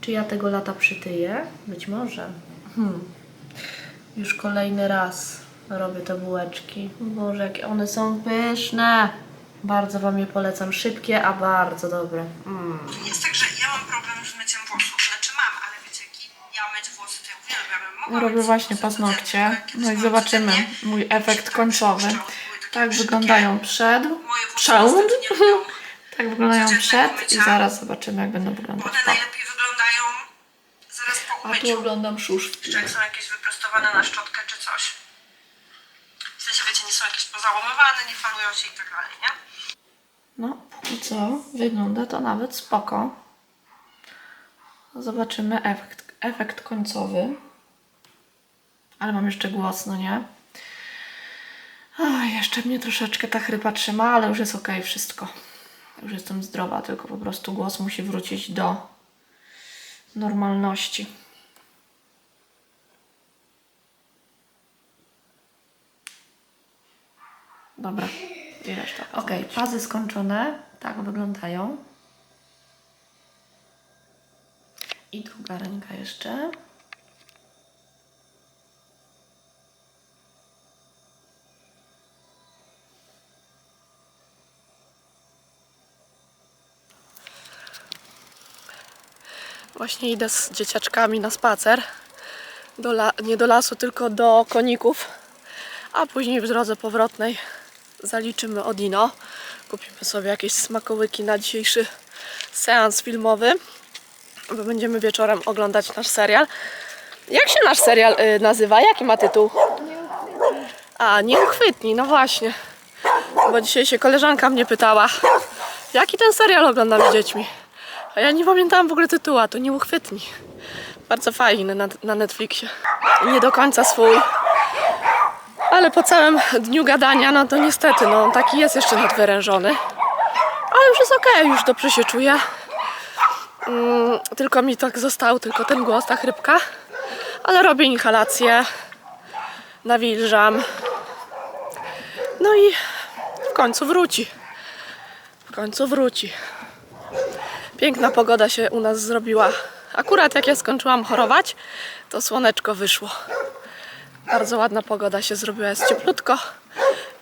Czy ja tego lata przytyję? Być może. Hmm. Już kolejny raz robię te bułeczki. Boże, jakie one są pyszne. Bardzo Wam je polecam. Szybkie, a bardzo dobre. Mm. Jest tak, że ja mam problem z myciem włosów. Znaczy mam, ale wiecie, jaki ja myć włosy to ja uwielbiam. Mogłam Robię właśnie paznokcie. No i zobaczymy mój efekt końcowy. Były takie Tak brzydkie. wyglądają przed. Lubią. Tak wyglądają przed i zaraz zobaczymy jak będą wyglądać One po. Zaraz po A tu umyciu. oglądam szusz. Jeszcze jak są jakieś wyprostowane na szczotkę czy coś. W sensie, wiecie, nie są jakieś pozałamywane, nie falują się i tak dalej, nie? No, póki co wygląda to nawet spoko. Zobaczymy efekt, efekt końcowy. Ale mam jeszcze głos, no nie? Ach, jeszcze mnie troszeczkę ta chrypa trzyma, ale już jest ok wszystko. Już jestem zdrowa, tylko po prostu głos musi wrócić do normalności. Dobra, i reszta. Ok, pazy skończone. Tak wyglądają. I druga ręka jeszcze. Właśnie idę z dzieciaczkami na spacer. Do nie do lasu, tylko do koników. A później w drodze powrotnej zaliczymy Odino. Kupimy sobie jakieś smakołyki na dzisiejszy seans filmowy. Bo będziemy wieczorem oglądać nasz serial. Jak się nasz serial y, nazywa? Jaki ma tytuł? A, nieuchwytni, no właśnie. Bo dzisiaj się koleżanka mnie pytała, jaki ten serial oglądamy z dziećmi. A ja nie pamiętałam w ogóle tytułu, a to nieuchwytni. Bardzo fajny na, na Netflixie. Nie do końca swój. Ale po całym dniu gadania, no to niestety, no taki jest jeszcze nadwyrężony. Ale już jest okej, już dobrze się czuję. Mm, tylko mi tak został tylko ten głos, ta chrypka. Ale robię inhalację. Nawilżam. No i w końcu wróci. W końcu wróci. Piękna pogoda się u nas zrobiła. Akurat jak ja skończyłam chorować, to słoneczko wyszło. Bardzo ładna pogoda się zrobiła, jest cieplutko,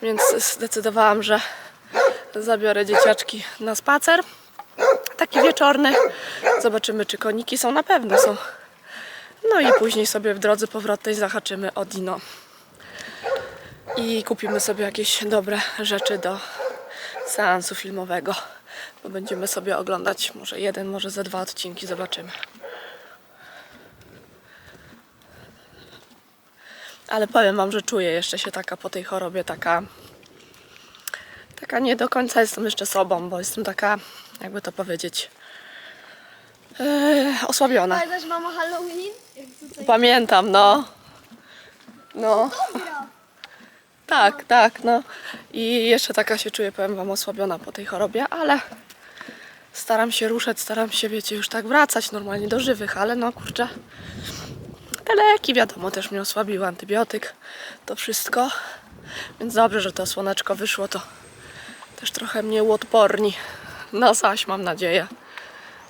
więc zdecydowałam, że zabiorę dzieciaczki na spacer. Taki wieczorny. Zobaczymy, czy koniki są. Na pewno są. No i później sobie w drodze powrotnej zahaczymy o Dino. I kupimy sobie jakieś dobre rzeczy do seansu filmowego. Bo będziemy sobie oglądać może jeden, może ze dwa odcinki, zobaczymy. Ale powiem wam, że czuję jeszcze się taka po tej chorobie, taka taka nie do końca jestem jeszcze sobą, bo jestem taka, jakby to powiedzieć, yy, osłabiona. Pamiętasz mama Halloween? Pamiętam, no. No, Dobra. Tak, tak, no. I jeszcze taka się czuję, powiem wam, osłabiona po tej chorobie, ale staram się ruszać, staram się, wiecie, już tak wracać normalnie do żywych, ale no kurczę. Te leki, wiadomo, też mnie osłabiły, antybiotyk, to wszystko. Więc dobrze, że to słoneczko wyszło, to też trochę mnie uodporni. No zaś mam nadzieję,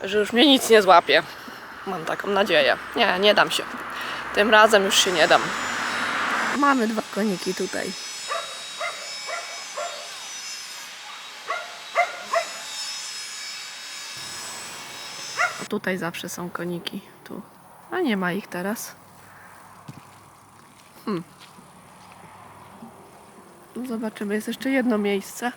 że już mnie nic nie złapie. Mam taką nadzieję. Nie, nie dam się. Tym razem już się nie dam. Mamy dwa koniki tutaj. Tutaj zawsze są koniki. Tu. A nie ma ich teraz. Hmm. Zobaczymy, jest jeszcze jedno miejsce.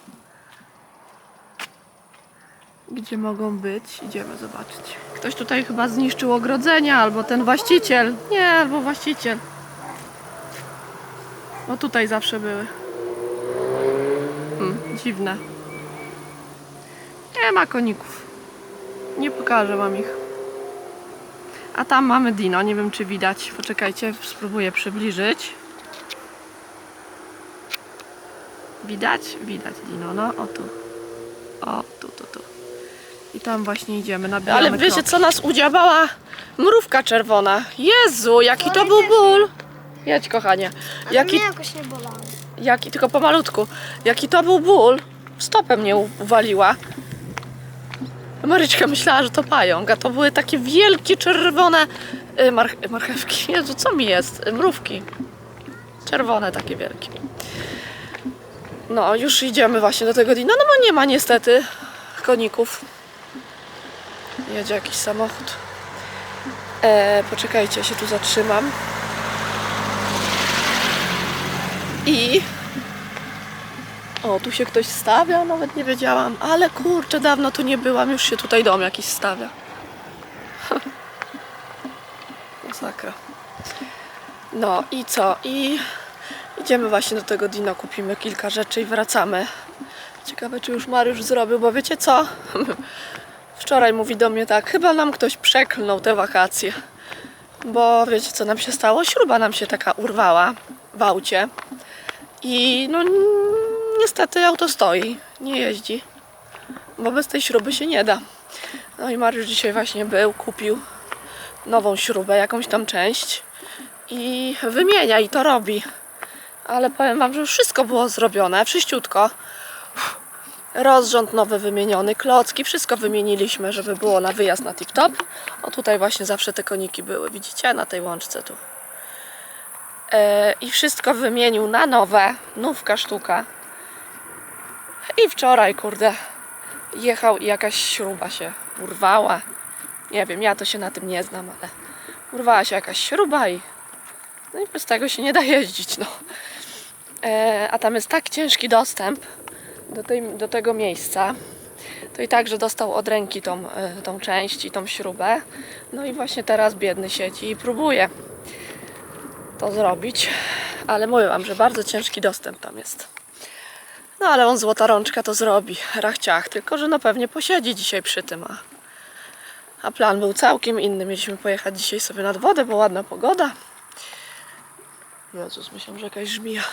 Gdzie mogą być? Idziemy zobaczyć. Ktoś tutaj chyba zniszczył ogrodzenia, albo ten właściciel. Nie, albo właściciel. No tutaj zawsze były. Hmm, dziwne. Nie ma koników. Nie pokażę wam ich. A tam mamy Dino, nie wiem czy widać. Poczekajcie, spróbuję przybliżyć. Widać? Widać Dino, no o tu. O, tu, tu, tu. I tam właśnie idziemy, nabijamy Ale wiecie kroki. co nas udziałała? Mrówka czerwona. Jezu, jaki to był ból. Jedź kochanie. Ale Jaki, mnie jakoś nie bolało. jaki, tylko pomalutku. Jaki to był ból. Stopę mnie uwaliła. Maryczka myślała, że to pająk, a to były takie wielkie, czerwone y, march- marchewki. Jezu, co mi jest? Y, Mrówki. Czerwone takie wielkie. No, już idziemy właśnie do tego dina, no bo nie ma niestety koników. Jedzie jakiś samochód. E, poczekajcie, się tu zatrzymam. I... O, tu się ktoś stawia, nawet nie wiedziałam. Ale kurczę, dawno tu nie byłam, już się tutaj dom jakiś stawia. Masakra. No i co? I idziemy właśnie do tego Dino, kupimy kilka rzeczy i wracamy. Ciekawe, czy już Mariusz zrobił, bo wiecie co? Wczoraj mówi do mnie tak, chyba nam ktoś przeklnął te wakacje. Bo wiecie, co nam się stało? Śruba nam się taka urwała w aucie. I no niestety auto stoi, nie jeździ. Bo bez tej śruby się nie da. No i Mariusz dzisiaj właśnie był, kupił nową śrubę, jakąś tam część i wymienia i to robi. Ale powiem Wam, że już wszystko było zrobione, wszyściutko. Rozrząd nowy wymieniony, klocki, wszystko wymieniliśmy, żeby było na wyjazd na tip-top. O tutaj właśnie zawsze te koniki były, widzicie, na tej łączce tu. E, I wszystko wymienił na nowe, nówka sztuka. I wczoraj, kurde, jechał i jakaś śruba się urwała. Nie wiem, ja to się na tym nie znam, ale urwała się jakaś śruba i no i bez tego się nie da jeździć, no. E, a tam jest tak ciężki dostęp do, tej, do tego miejsca. To i tak, że dostał od ręki tą, e, tą część i tą śrubę. No i właśnie teraz biedny siedzi i próbuje to zrobić. Ale mówię wam, że bardzo ciężki dostęp tam jest. No ale on złota rączka to zrobi, rachciach, tylko że no pewnie posiedzi dzisiaj przy tym, a, a plan był całkiem inny. Mieliśmy pojechać dzisiaj sobie nad wodę, bo ładna pogoda. Jezus, myślę, że jakaś żmija.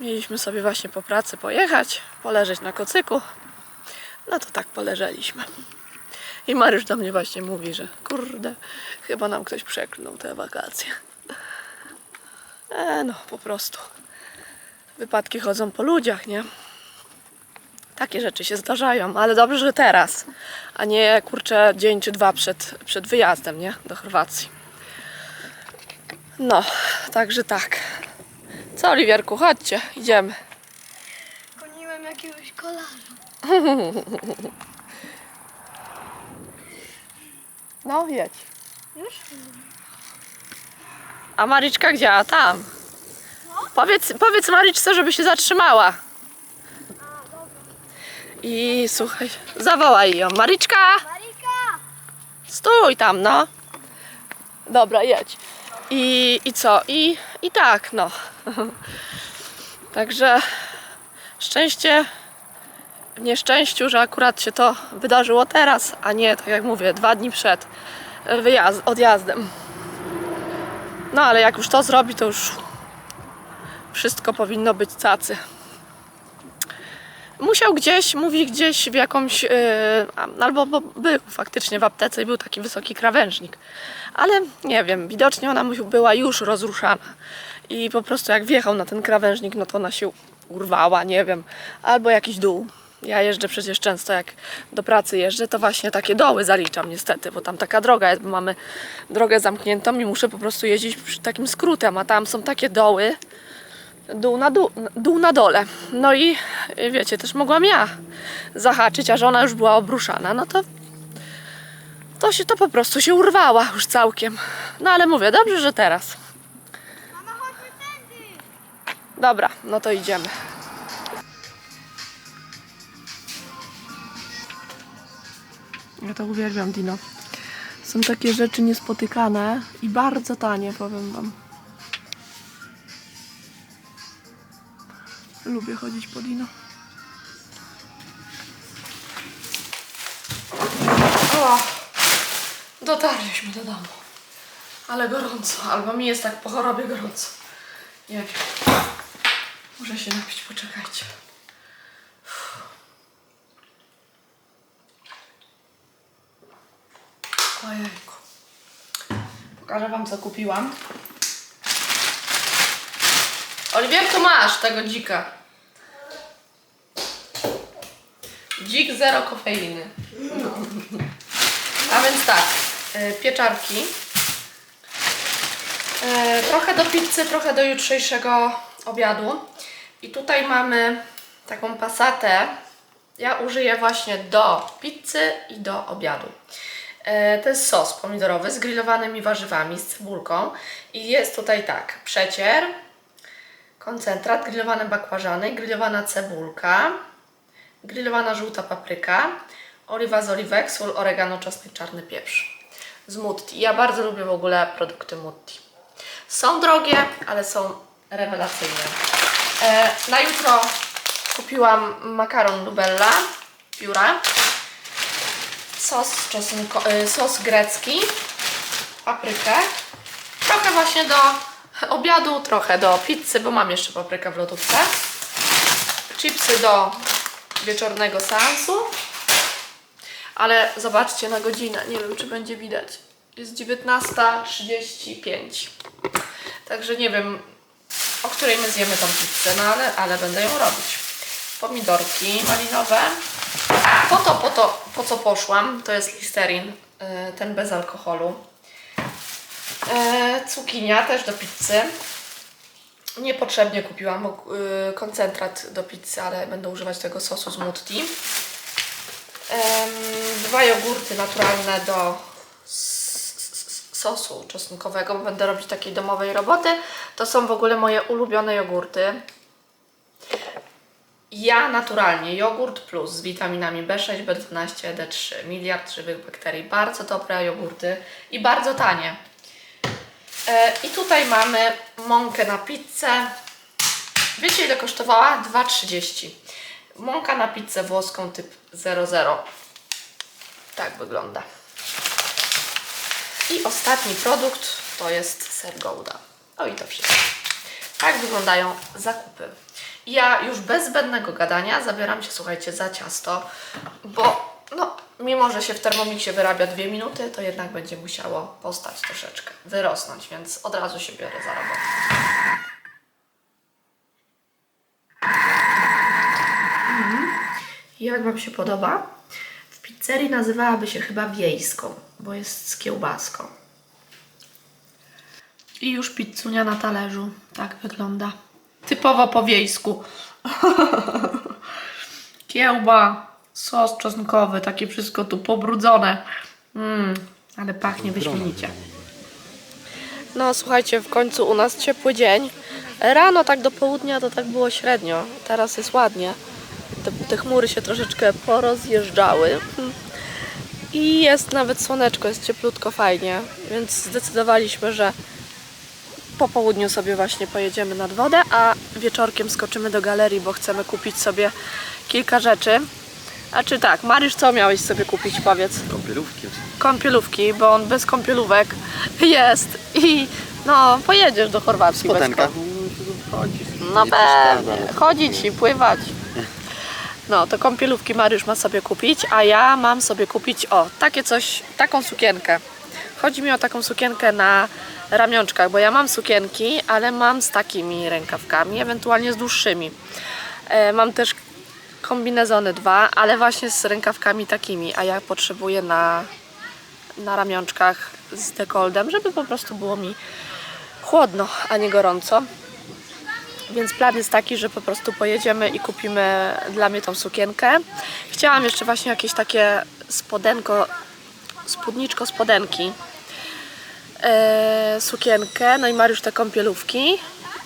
Mieliśmy sobie właśnie po pracy pojechać, poleżeć na kocyku. No to tak poleżeliśmy. I Mariusz do mnie właśnie mówi, że kurde, chyba nam ktoś przeklnął te wakacje. E, no, po prostu. Wypadki chodzą po ludziach, nie? Takie rzeczy się zdarzają, ale dobrze, że teraz, a nie kurczę dzień czy dwa przed, przed wyjazdem, nie? Do Chorwacji. No, także tak. Co, Oliwierku, chodźcie, idziemy. Goniłem jakiegoś kolarza. No, jedź. Już? A Maryczka gdzie? A tam. Powiedz, powiedz Maryczce, żeby się zatrzymała. I słuchaj, zawołaj ją. Maryczka! Marika! Stój tam, no. Dobra, jedź. I, i co? I, I tak, no. Także szczęście w nieszczęściu, że akurat się to wydarzyło teraz, a nie, tak jak mówię, dwa dni przed wyjazd, odjazdem. No ale jak już to zrobi, to już wszystko powinno być cacy. Musiał gdzieś, mówi gdzieś w jakąś, yy, albo bo był faktycznie w aptece i był taki wysoki krawężnik. Ale nie wiem, widocznie ona była już rozruszana. I po prostu jak wjechał na ten krawężnik, no to ona się urwała, nie wiem. Albo jakiś dół. Ja jeżdżę przecież często, jak do pracy jeżdżę, to właśnie takie doły zaliczam niestety, bo tam taka droga jest, bo mamy drogę zamkniętą i muszę po prostu jeździć takim skrótem, a tam są takie doły, dół na, dół, dół na dole. No i y, wiecie, też mogłam ja zahaczyć, a że ona już była obruszana, no to to się to po prostu się urwała już całkiem. No ale mówię, dobrze, że teraz. Mama, chodźmy tędy! Dobra, no to idziemy. Ja to uwielbiam, Dino. Są takie rzeczy niespotykane i bardzo tanie, powiem wam. Lubię chodzić po Dino. O, dotarliśmy do domu. Ale gorąco, albo mi jest tak po chorobie gorąco. Nie wiem. Muszę się napić, poczekajcie. Ojejku. Pokażę wam co kupiłam. Oliwierku masz tego dzika. Dzik zero kofeiny. A więc tak, y, pieczarki. Y, Trochę do pizzy, trochę do jutrzejszego obiadu. I tutaj mamy taką pasatę. Ja użyję właśnie do pizzy i do obiadu. E, To jest sos pomidorowy z grillowanymi warzywami, z cebulką. I jest tutaj tak, przecier, koncentrat, grillowane bakłażany, grillowana cebulka, grillowana żółta papryka, oliwa z oliwek, sól, oregano, czosnek, czarny pieprz. Z Mutti. Ja bardzo lubię w ogóle produkty Mutti. Są drogie, ale są rewelacyjne. E, na jutro kupiłam makaron Lubella, pióra, sos, czosnko, y, sos grecki, paprykę, trochę właśnie do obiadu, trochę do pizzy, bo mam jeszcze paprykę w lodówce, chipsy do wieczornego seansu, ale zobaczcie na godzinę, nie wiem czy będzie widać, jest 19.35, także nie wiem o której my zjemy tą pizzę, no ale, ale będę ją robić. Pomidorki malinowe. Po to, po to, po co poszłam, to jest Listerin, y, ten bez alkoholu. E, Cukinia też do pizzy. Niepotrzebnie kupiłam y, koncentrat do pizzy, ale będę używać tego sosu z Mutti. Dwa jogurty naturalne do sosu czosnkowego, bo będę robić takiej domowej roboty. To są w ogóle moje ulubione jogurty. Ja naturalnie jogurt plus z witaminami B6, B12, D3, miliard żywych bakterii. Bardzo dobre jogurty i bardzo tanie. E, I tutaj mamy mąkę na pizzę. Wiecie ile kosztowała? 2,30. Mąka na pizzę włoską typ 00. Tak wygląda. I ostatni produkt to jest ser Gouda. No i to wszystko. Tak wyglądają zakupy. Ja już bez zbędnego gadania zabieram się, słuchajcie, za ciasto, bo no, mimo, że się w Thermomixie wyrabia dwie minuty, to jednak będzie musiało postać troszeczkę, wyrosnąć, więc od razu się biorę za robotę. Jak Wam się podoba? W pizzerii nazywałaby się chyba wiejską, bo jest z kiełbaską. I już pizzunia na talerzu. Tak wygląda. Typowo po wiejsku. Kiełba, sos czosnkowy, takie wszystko tu pobrudzone. Mm, ale pachnie wyśmienicie. No słuchajcie, w końcu u nas ciepły dzień. Rano tak do południa to tak było średnio. Teraz jest ładnie. Te, te chmury się troszeczkę porozjeżdżały. I jest nawet słoneczko, jest cieplutko, fajnie. Więc zdecydowaliśmy, że po południu sobie właśnie pojedziemy nad wodę, a wieczorkiem skoczymy do galerii, bo chcemy kupić sobie kilka rzeczy. A czy tak, Mariusz, co miałeś sobie kupić, powiedz? Kąpielówki. Kąpielówki, bo on bez kąpielówek jest i no, pojedziesz do Chorwacji bez Spodenka. kąp- Chodzi. No Nie przeszkadza. pewnie, chodzić i pływać. No, to kąpielówki Mariusz ma sobie kupić, a ja mam sobie kupić, o, takie coś, taką sukienkę. Chodzi mi o taką sukienkę na ramionczkach, bo ja mam sukienki, ale mam z takimi rękawkami, ewentualnie z dłuższymi. E, mam też kombinezony dwa, ale właśnie z rękawkami takimi, a ja potrzebuję na, na ramionczkach z dekoldem, żeby po prostu było mi chłodno, a nie gorąco. Więc plan jest taki, że po prostu pojedziemy i kupimy dla mnie tą sukienkę. Chciałam jeszcze właśnie jakieś takie spodenko, spódniczko spodenki, e, sukienkę, no i Mariusz te kąpielówki.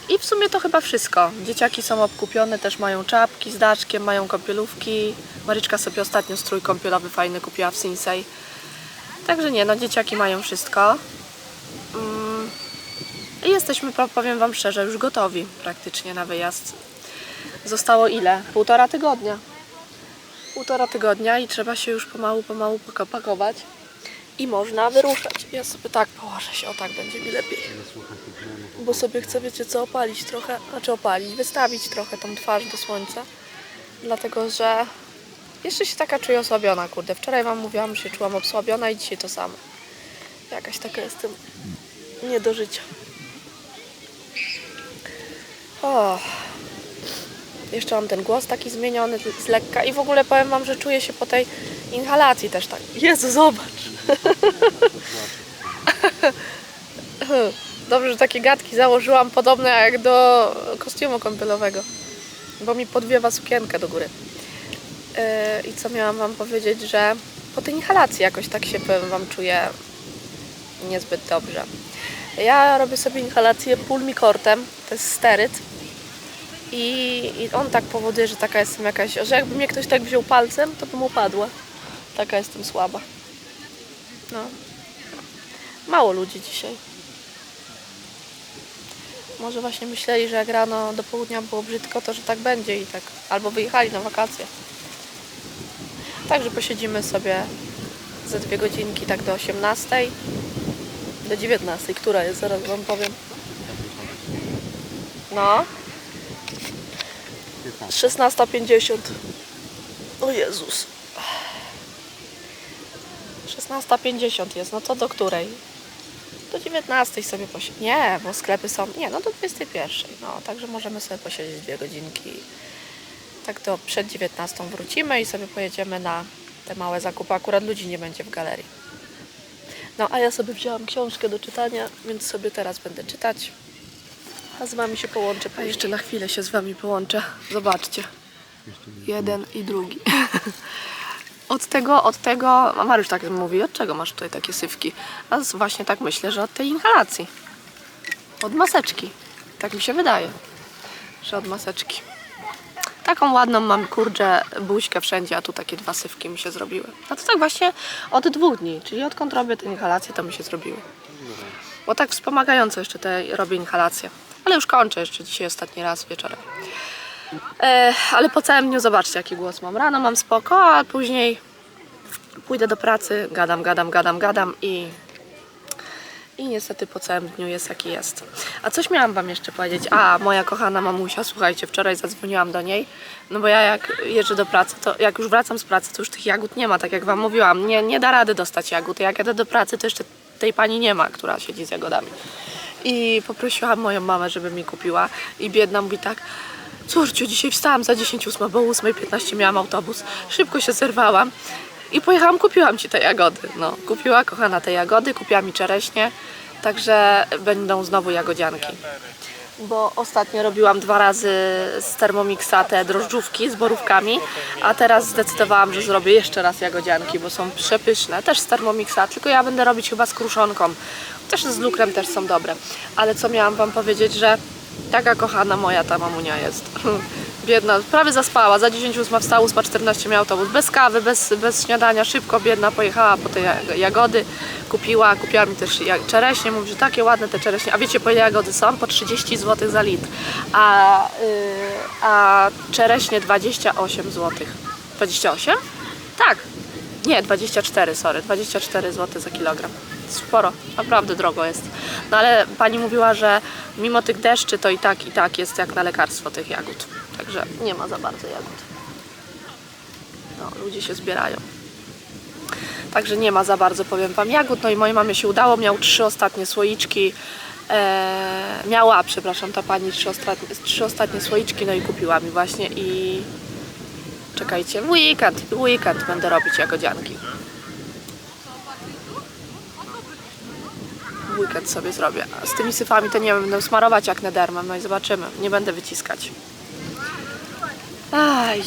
I w sumie to chyba wszystko. Dzieciaki są obkupione, też mają czapki z daszkiem, mają kąpielówki. Maryczka sobie ostatnio strój kąpielowy fajny kupiła w Sinsei. Także nie, no dzieciaki mają wszystko. Mm, i jesteśmy, po- powiem Wam szczerze, już gotowi praktycznie na wyjazd. Zostało ile? Półtora tygodnia. Półtora tygodnia i trzeba się już pomału, pomału pakować. I można wyruszać. Ja sobie tak położę się, o tak będzie mi lepiej. Bo sobie chcę, wiecie co, opalić trochę, znaczy opalić, wystawić trochę tą twarz do słońca. Dlatego, że jeszcze się taka czuję osłabiona, kurde. Wczoraj Wam mówiłam, że się czułam osłabiona i dzisiaj to samo. Jakaś taka jestem nie do życia. O. Jeszcze mam ten głos taki zmieniony z lekka i w ogóle powiem Wam, że czuję się po tej inhalacji też tak. Jezu, zobacz. Dobrze, że takie gadki założyłam podobne jak do kostiumu kąpielowego, bo mi podwiewa sukienkę do góry. Yy, I co miałam Wam powiedzieć, że po tej inhalacji jakoś tak się powiem Wam czuję niezbyt dobrze. Ja robię sobie inhalację pulmikortem, to jest steryt. I, I on tak powoduje, że taka jestem jakaś, że jakby mnie ktoś tak wziął palcem, to bym upadła. Taka jestem słaba. No. Mało ludzi dzisiaj. Może właśnie myśleli, że jak rano do południa było brzydko, to że tak będzie i tak. Albo wyjechali na wakacje. Także posiedzimy sobie ze dwie godzinki, tak do 18. Do 19. Która jest? Zaraz Wam powiem. No. 16.50. O Jezus. 16.50 jest, no to do której? Do 19 sobie posiedzieć. Nie, bo sklepy są. Nie, no do 21. No, także możemy sobie posiedzieć dwie godzinki. Tak do przed 19 wrócimy i sobie pojedziemy na te małe zakupy. Akurat ludzi nie będzie w galerii. No, a ja sobie wzięłam książkę do czytania, więc sobie teraz będę czytać. A z wami się połączę. A jeszcze na chwilę się z wami połączę. Zobaczcie. Jeden i drugi. Od tego, od tego, a Mariusz tak mówi, od czego masz tutaj takie sywki? A właśnie tak myślę, że od tej inhalacji. Od maseczki. Tak mi się wydaje, że od maseczki. Taką ładną mam kurczę buźkę wszędzie, a tu takie dwa sywki mi się zrobiły. A to tak właśnie od dwóch dni, czyli odkąd robię te inhalacje, to mi się zrobiły. Bo tak wspomagająco jeszcze te robię inhalacje. Ale już kończę jeszcze dzisiaj ostatni raz wieczorem. E, ale po całym dniu zobaczcie jaki głos mam. Rano mam spoko, a później pójdę do pracy, gadam, gadam, gadam, gadam i i niestety po całym dniu jest jaki jest. A coś miałam wam jeszcze powiedzieć. A, moja kochana mamusia, słuchajcie, wczoraj zadzwoniłam do niej, no bo ja jak jeżdżę do pracy, to jak już wracam z pracy, to już tych jagód nie ma, tak jak wam mówiłam. Nie, nie da rady dostać jagód. Jak jadę do pracy, to jeszcze tej pani nie ma, która siedzi z jagodami. I poprosiłam moją mamę, żeby mi kupiła i biedna mówi tak, córciu, dzisiaj wstałam za 10 ósma, bo o 8.15 miałam autobus. Szybko się zerwałam i pojechałam, kupiłam ci te jagody. No, kupiła kochana te jagody, kupiła mi czereśnie, także będą znowu jagodzianki. Bo ostatnio robiłam dwa razy z Thermomixa te drożdżówki z borówkami, a teraz zdecydowałam, że zrobię jeszcze raz jagodzianki, bo są przepyszne. Też z Thermomixa, tylko ja będę robić chyba z kruszonką. Też z lukrem też są dobre. Ale co miałam wam powiedzieć, że taka kochana moja ta mamunia jest. Biedna, prawie zaspała, za 10 ósma wstała, 8.14 miał autobus, bez kawy, bez, bez śniadania, szybko biedna pojechała po te ja- jagody, kupiła, kupiła mi też czereśnie, mówi, że takie ładne te czereśnie, a wiecie po ile jagody są? Po 30 zł za litr, a, yy, a czereśnie 28 zł. 28? Tak, nie, 24, sorry, 24 zł za kilogram. Sporo, naprawdę drogo jest. No ale pani mówiła, że mimo tych deszczy to i tak, i tak jest jak na lekarstwo tych jagód. Także nie ma za bardzo jagód. No, ludzie się zbierają. Także nie ma za bardzo, powiem Wam, jagód. No i mojej mamie się udało, miał trzy ostatnie słoiczki. E, miała, przepraszam, ta pani trzy ostatnie, trzy ostatnie słoiczki, no i kupiła mi właśnie i czekajcie, weekend, weekend będę robić jagodzianki. Weekend sobie zrobię. A z tymi syfami to nie wiem, będę smarować jak nedermem, no i zobaczymy. Nie będę wyciskać. Aj.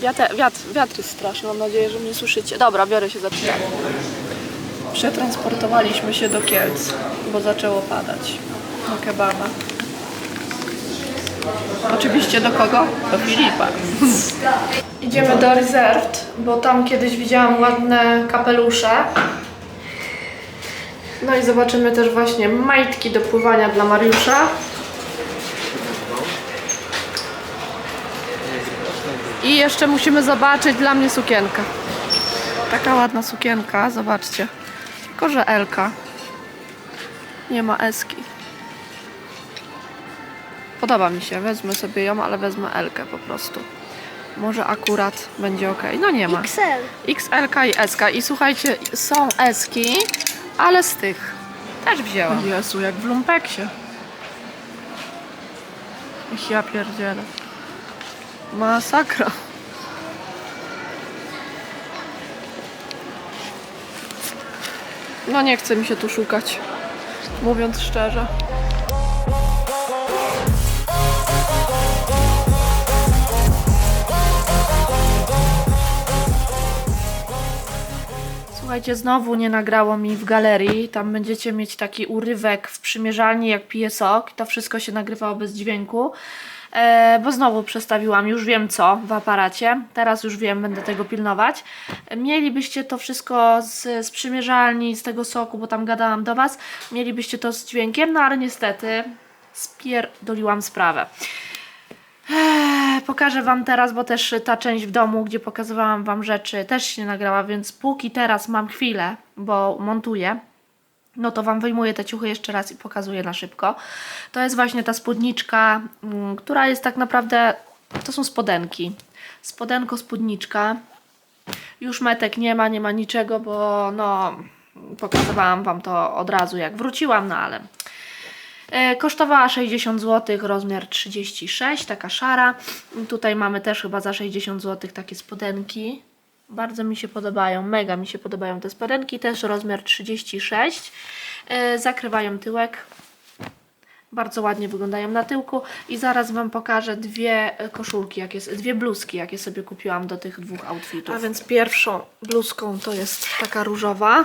Wiatr, wiatr, wiatr jest straszny, mam nadzieję, że mnie słyszycie. Dobra, biorę się za czytanie. Przetransportowaliśmy się do Kielc, bo zaczęło padać. Do kebaba. Oczywiście do kogo? Do Filipa. Idziemy do Reserved, bo tam kiedyś widziałam ładne kapelusze. No i zobaczymy też właśnie majtki do pływania dla Mariusza. I jeszcze musimy zobaczyć dla mnie sukienkę. Taka ładna sukienka, zobaczcie. Tylko, że Elka. Nie ma Eski. Podoba mi się, wezmę sobie ją, ale wezmę Elkę po prostu. Może akurat będzie ok. No nie ma. XL. XL i SK. I słuchajcie, są Eski, ale z tych też wzięłam. Jezu, jak w lumpeksie. Ich ja pierdzielę. Masakra. No nie chce mi się tu szukać. Mówiąc szczerze. Słuchajcie, znowu nie nagrało mi w galerii. Tam będziecie mieć taki urywek w przymierzalni, jak piję sok. To wszystko się nagrywało bez dźwięku. E, bo znowu przestawiłam, już wiem co w aparacie. Teraz już wiem, będę tego pilnować. Mielibyście to wszystko z, z przymierzalni, z tego soku, bo tam gadałam do Was. Mielibyście to z dźwiękiem, no ale niestety spierdoliłam sprawę. Eee, Pokażę Wam teraz, bo też ta część w domu, gdzie pokazywałam Wam rzeczy, też się nagrała, więc póki teraz mam chwilę, bo montuję, no to Wam wyjmuję te ciuchy jeszcze raz i pokazuję na szybko. To jest właśnie ta spódniczka, mm, która jest tak naprawdę, to są spodenki. Spodenko, spódniczka. Już metek nie ma, nie ma niczego, bo no, pokazywałam Wam to od razu jak wróciłam, no ale Kosztowała 60 zł, rozmiar 36, taka szara. Tutaj mamy też chyba za 60 zł takie spodenki. Bardzo mi się podobają, mega mi się podobają te spodenki, też rozmiar 36. E, Zakrywają tyłek. Bardzo ładnie wyglądają na tyłku i zaraz Wam pokażę dwie e, koszulki, jakie, dwie bluzki, jakie sobie kupiłam do tych dwóch outfitów. A więc pierwszą bluzką to jest taka różowa.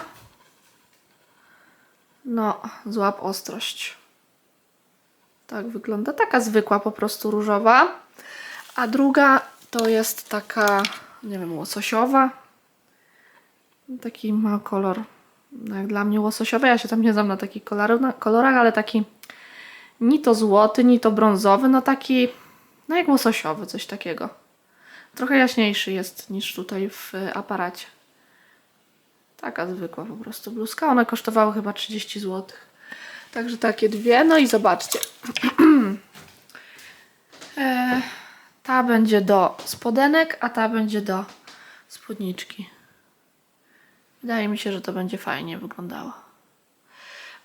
No, złap ostrość. Tak wygląda. Taka zwykła, po prostu różowa. A druga to jest taka, nie wiem, łososiowa. Taki ma kolor, no jak dla mnie łososiowy. Ja się tam nie znam na takich kolor- kolorach, ale taki ni to złoty, ni to brązowy. No taki, no jak łososiowy, coś takiego. Trochę jaśniejszy jest niż tutaj w aparacie. Taka zwykła po prostu bluzka. One kosztowały chyba 30 zł. Także takie dwie. No i zobaczcie. E, ta będzie do spodenek, a ta będzie do spódniczki. Wydaje mi się, że to będzie fajnie wyglądało.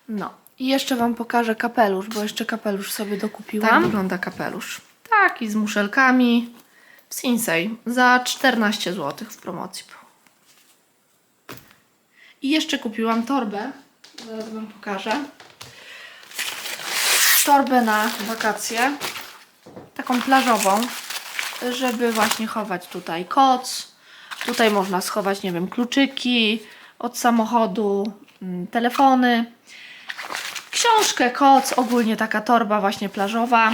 No. I jeszcze Wam pokażę kapelusz, bo jeszcze kapelusz sobie dokupiłam. Tak wygląda kapelusz. Taki z muszelkami w Sinsei za 14 zł w promocji. I jeszcze kupiłam torbę. Zaraz Wam pokażę. Torbę na wakacje. Taką plażową, żeby właśnie chować tutaj koc. Tutaj można schować, nie wiem, kluczyki od samochodu, mm, telefony, książkę, koc, ogólnie taka torba właśnie plażowa,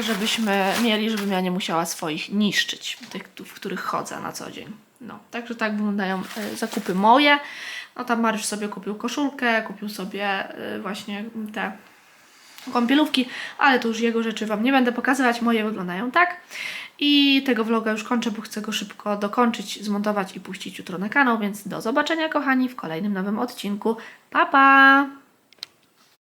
żebyśmy mieli, żebym ja nie musiała swoich niszczyć, tych, w których chodzę na co dzień. No, także tak wyglądają e, zakupy moje. No tam Mariusz sobie kupił koszulkę, kupił sobie e, właśnie te kąpielówki, ale to już jego rzeczy Wam nie będę pokazywać, moje wyglądają tak. I tego vloga już kończę, bo chcę go szybko dokończyć, zmontować i puścić jutro na kanał, więc do zobaczenia kochani w kolejnym nowym odcinku. Pa pa!